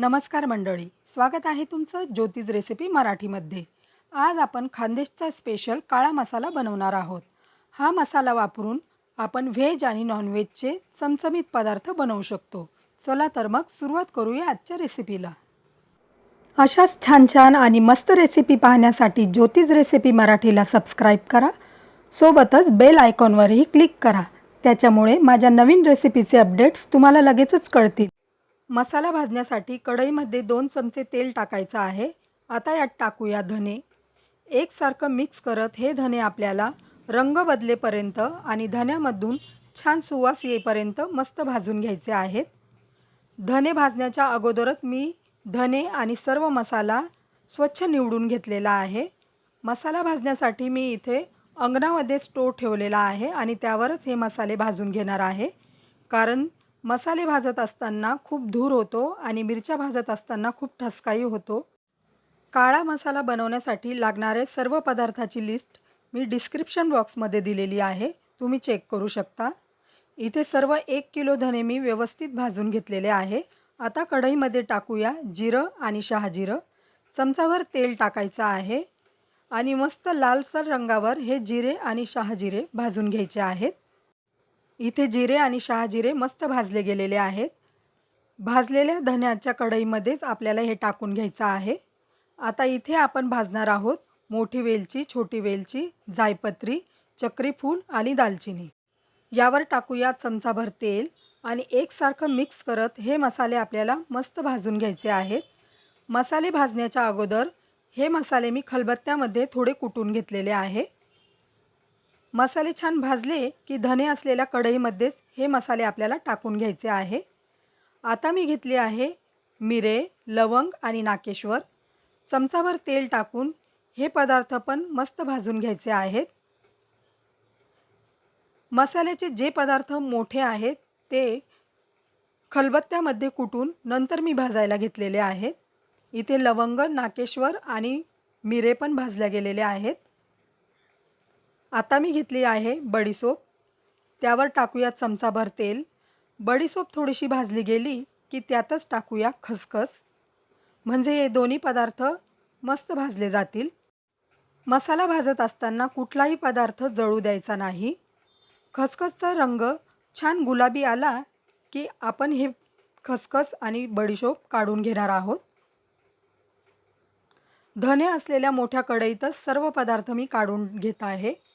नमस्कार मंडळी. स्वागत आहे तुमचं ज्योतिष रेसिपी मराठीमध्ये. आज आपण खानदेशचा स्पेशल काळा मसाला बनवणार आहोत. हा मसाला वापरून आपण व्हेज आणि नॉनव्हेजचे चमचमीत पदार्थ बनवू शकतो. चला तर मग सुरुवात करूया आजच्या रेसिपीला अशाच छान छान आणि मस्त रेसिपी पाहण्यासाठी ज्योतिष रेसिपी मराठीला सबस्क्राईब करा. सोबतच बेल आयकॉनवरही क्लिक करा. त्याच्यामुळे माझ्या नवीन रेसिपीचे अपडेट्स तुम्हाला लगेचच कळतील. मसाला भाजण्यासाठी कढईमध्ये दोन चमचे तेल टाकायचं आहे. आता यात टाकूया धने. एकसारखं मिक्स करत हे धने आपल्याला रंग बदलेपर्यंत आणि धन्यामधून छान सुवास येईपर्यंत मस्त भाजून घ्यायचे आहेत. धने भाजण्याच्या अगोदरच मी धने आणि सर्व मसाला स्वच्छ निवडून घेतलेला आहे. मसाला भाजण्यासाठी मी इथे अंगणामध्ये स्टोव ठेवलेला आहे आणि त्यावरच हे मसाले भाजून घेणार आहे. कारण मसाले भाजत असताना खूप धूर होतो आणि मिरच्या भाजत असताना खूप ठसकाई होतो. काळा मसाला बनवण्यासाठी लागणारे सर्व पदार्थाची लिस्ट मी डिस्क्रिप्शन बॉक्समध्ये दिलेली आहे. तुम्ही चेक करू शकता. इथे सर्व एक किलो धने मी व्यवस्थित भाजून घेतलेले आहे. आता कढईमध्ये टाकूया जिरं आणि शहाजिरं. चमचाभर तेल टाकायचं आहे आणि मस्त लालसर रंगावर हे जिरे आणि शहाजिरे भाजून घ्यायचे आहेत. इथे जिरे आणि शहाजिरे मस्त भाजले गेलेले आहेत. भाजलेल्या धन्याच्या कढईमध्येच आपल्याला हे टाकून घ्यायचं आहे. आता इथे आपण भाजणार आहोत मोठी वेलची छोटी वेलची जायपत्री चक्रीफूल आणि दालचिनी. यावर टाकूया चमचाभर तेल आणि एकसारखं मिक्स करत हे मसाले आपल्याला मस्त भाजून घ्यायचे आहेत. मसाले भाजण्याच्या अगोदर हे मसाले मी खलबत्त्यामध्ये थोडे कुटून घेतलेले आहे. मसाले छान भाजले की धने असलेल्या कढईमध्येच हे मसाले आपल्याला टाकून घ्यायचे आहे. आता मी घेतली आहे मिरे लवंग आणि नाकेश्वर. चमचाभर तेल टाकून हे पदार्थ पण मस्त भाजून घ्यायचे आहेत. मसाल्याचे जे पदार्थ मोठे आहेत ते खलबत्त्यामध्ये कुटून नंतर मी भाजायला घेतलेले आहेत. इथे लवंग नाकेश्वर आणि मिरे पण भाजल्या गेलेले आहेत. आता मी घेतली आहे बडीसोप त्यावर टाकूया चमचाभर तेल. बडीसोप थोडीशी भाजली गेली की त्यातच टाकूया खसखस. म्हणजे हे दोन्ही पदार्थ मस्त भाजले जातील. मसाला भाजत असताना कुठलाही पदार्थ जळू द्यायचा नाही. खसखसचा रंग छान गुलाबी आला की आपण हे खसखस आणि बडीशोप काढून घेणार आहोत. धने असलेल्या मोठ्या कढईतच सर्व पदार्थ मी काढून घेत आहे.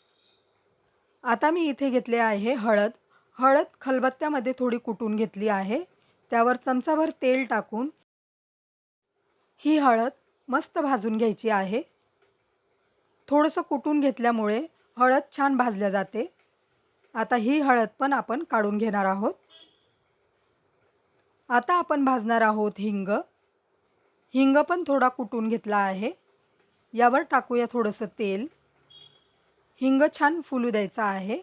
आता मी इथे घेतले आहे हळद. हळद खलबत्त्यामध्ये थोडी कुटून घेतली आहे. त्यावर चमचाभर तेल टाकून ही हळद मस्त भाजून घ्यायची आहे. थोडंसं कुटून घेतल्यामुळे हळद छान भाजल्या जाते. आता ही हळद पण आपण काढून घेणार आहोत. आता आपण भाजणार आहोत हिंग. हिंग पण थोडा कुटून घेतला आहे. यावर टाकूया थोडंसं तेल. हिंग छान फुलू द्यायचा आहे.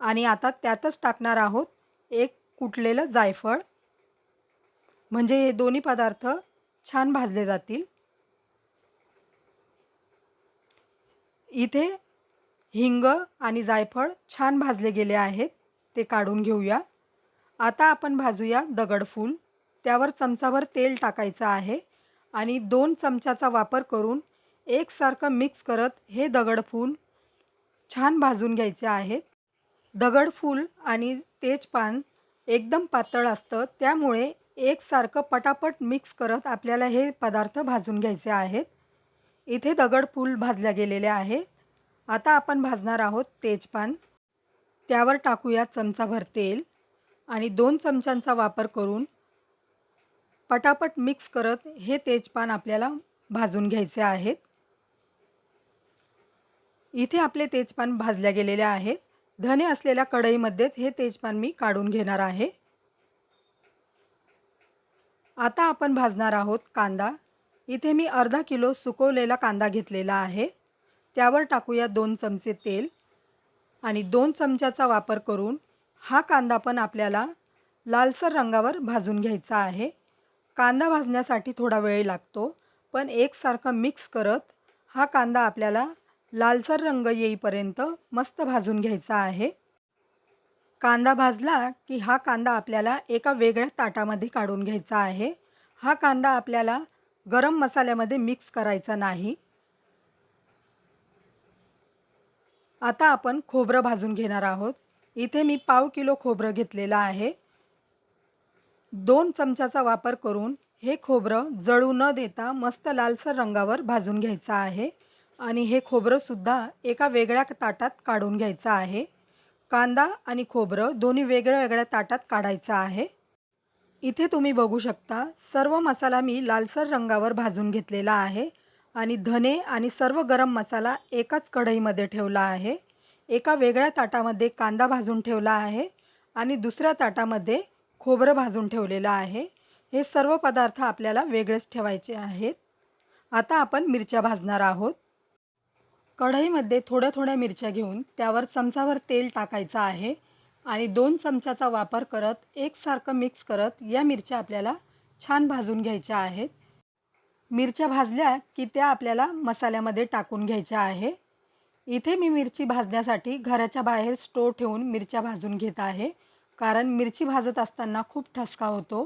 आणि आता त्यातच टाकणार आहोत एक कुटलेलं जायफळ. म्हणजे हे दोन्ही पदार्थ छान भाजले जातील. इथे हिंग आणि जायफळ छान भाजले गेले आहेत. ते काढून घेऊया. आता आपण भाजूया दगडफूल त्यावर चमचाभर तेल टाकायचं आहे. आणि दोन चमच्याचा वापर करून एकसारखं मिक्स करत हे दगडफूल छान भाजून घ्यायचे आहेत. दगडफूल आणि तेजपान एकदम पातळ असतं. त्यामुळे एकसारखं पटापट मिक्स करत आपल्याला हे पदार्थ भाजून घ्यायचे आहेत. इथे दगडफूल भाजल्या गेलेले आहे. आता आपण भाजणार आहोत तेजपान. त्यावर टाकूया चमचाभर तेल आणि दोन चमच्यांचा वापर करून पटापट मिक्स करत हे तेजपान आपल्याला भाजून घ्यायचे आहेत. इथे आपले तेजपान भाजल्या गेलेले आहेत. धने असलेल्या कढईमध्येच हे तेजपान मी काढून घेणार आहे. आता आपण भाजणार आहोत कांदा. इथे मी अर्धा किलो सुकवलेला कांदा घेतलेला आहे. त्यावर टाकूया दोन चमचे तेल. आणि दोन चमच्याचा वापर करून हा कांदा पण आपल्याला लालसर रंगावर भाजून घ्यायचा आहे. कांदा भाजण्यासाठी थोडा वेळ लागतो पण एकसारखा मिक्स करत हा कांदा आपल्याला लालसर रंग येईपर्यंत मस्त भाजून घ्यायचा आहे. कांदा भाजला की हा कांदा आपल्याला एका वेगळ्या ताटामध्ये काढून घ्यायचा आहे. हा कांदा आपल्याला गरम मसाल्यामध्ये मिक्स करायचा नाही. आता आपण खोबरं भाजून घेणार आहोत. इथे मी पाव किलो खोबरं घेतलेलं आहे. दोन चमच्याचा वापर करून हे खोबरं जळू न देता मस्त लालसर रंगावर भाजून घ्यायचं आहे. आणि हे खोबरंसुद्धा एका वेगळ्या ताटात काढून घ्यायचं आहे. कांदा आणि खोबरं दोन्ही वेगळ्या वेगळ्या ताटात काढायचं आहे. इथे तुम्ही बघू शकता सर्व मसाला मी लालसर रंगावर भाजून घेतलेला आहे आणि धने आणि सर्व गरम मसाला एकाच कढईमध्ये ठेवला आहे. एका वेगळ्या ताटामध्ये कांदा भाजून ठेवला आहे आणि दुसऱ्या ताटामध्ये खोबरं भाजून ठेवलेलं आहे. हे सर्व पदार्थ आपल्याला वेगळेच ठेवायचे आहेत. आता आपण मिरच्या भाजणार आहोत. कढईमध्ये थोड्या थोड्या मिरच्या घेऊन त्यावर चमचावर तेल टाकायचं आहे आणि दोन चमच्याचा वापर करत एकसारखं मिक्स करत या मिरच्या आपल्याला छान भाजून घ्यायच्या आहेत. मिरच्या भाजल्या की त्या आपल्याला मसाल्यामध्ये टाकून घ्यायच्या आहे. इथे मी मिरची भाजण्यासाठी घराच्या बाहेर स्टोव ठेवून मिरच्या भाजून घेत आहे. कारण मिरची भाजत असताना खूप ठसका होतो.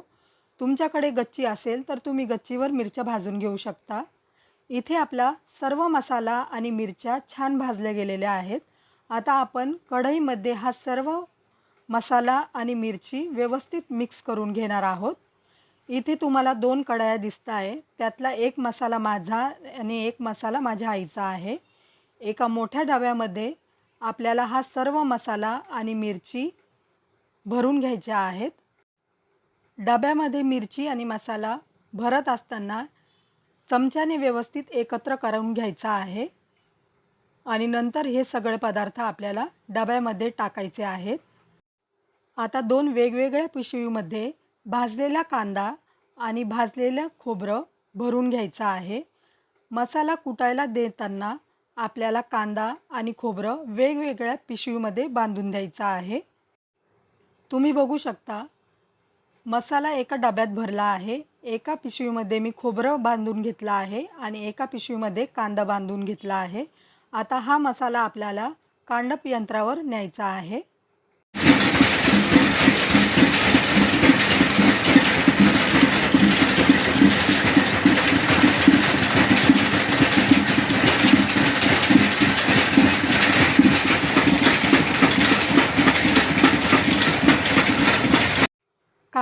तुमच्याकडे गच्ची असेल तर तुम्ही गच्चीवर मिरच्या भाजून घेऊ शकता. इथे आपला सर्व मसाला आणि मिरच्या छान भाजल्या गेलेल्या आहेत. आता आपण कढईमध्ये हा सर्व मसाला आणि मिरची व्यवस्थित मिक्स करून घेणार आहोत. इथे तुम्हाला दोन कढया दिसत आहे. त्यातला एक मसाला माझा आणि एक मसाला माझ्या आईचा आहे. एका मोठ्या डब्यामध्ये आपल्याला हा सर्व मसाला आणि मिरची भरून घ्यायच्या आहेत. डब्यामध्ये मिरची आणि मसाला भरत असताना चमच्याने व्यवस्थित एकत्र करून घ्यायचा आहे. आणि नंतर हे सगळे पदार्थ आपल्याला डब्यामध्ये टाकायचे आहेत. आता दोन वेगवेगळ्या पिशवीमध्ये भाजलेला कांदा आणि भाजलेलं खोबरं भरून घ्यायचं आहे. मसाला कुटायला देताना आपल्याला कांदा आणि खोबरं वेगवेगळ्या पिशवीमध्ये बांधून द्यायचं आहे. तुम्ही बघू शकता मसाला एका डब्यात भरला आहे. एका पिशवीमध्ये मी खोबरं बांधून घेतलं आहे आणि एका पिशवीमध्ये कांदा बांधून घेतला आहे. आता हा मसाला आपल्याला कांडप यंत्रावर न्यायचा आहे.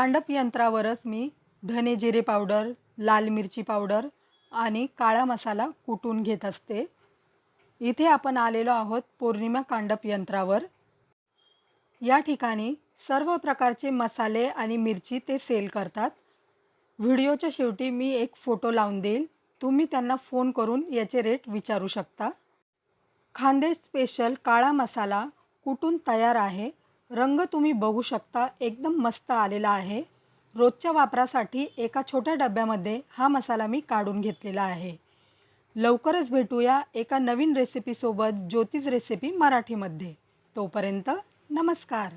कांडप यंत्रावरच मी धने जिरे पावडर लाल मिरची पावडर आणि काळा मसाला कुटून घेत असते. इथे आपण आलेलो आहोत पौर्णिमा कांडप यंत्रावर. या ठिकाणी सर्व प्रकारचे मसाले आणि मिरची ते सेल करतात. व्हिडिओच्या शेवटी मी एक फोटो लावून देईल. तुम्ही त्यांना फोन करून याचे रेट विचारू शकता. खांदे स्पेशल काळा मसाला कुटून तयार आहे. रंग तुम्ही बघू शकता एकदम मस्त आलेला आहे. रोजच्या वापरासाठी एका छोट्या डब्यामध्ये हा मसाला मी काढून घेतलेला आहे. लवकरच भेटूया एका नवीन रेसिपीसोबत ज्योतिष रेसिपी मराठीमध्ये. तोपर्यंत नमस्कार.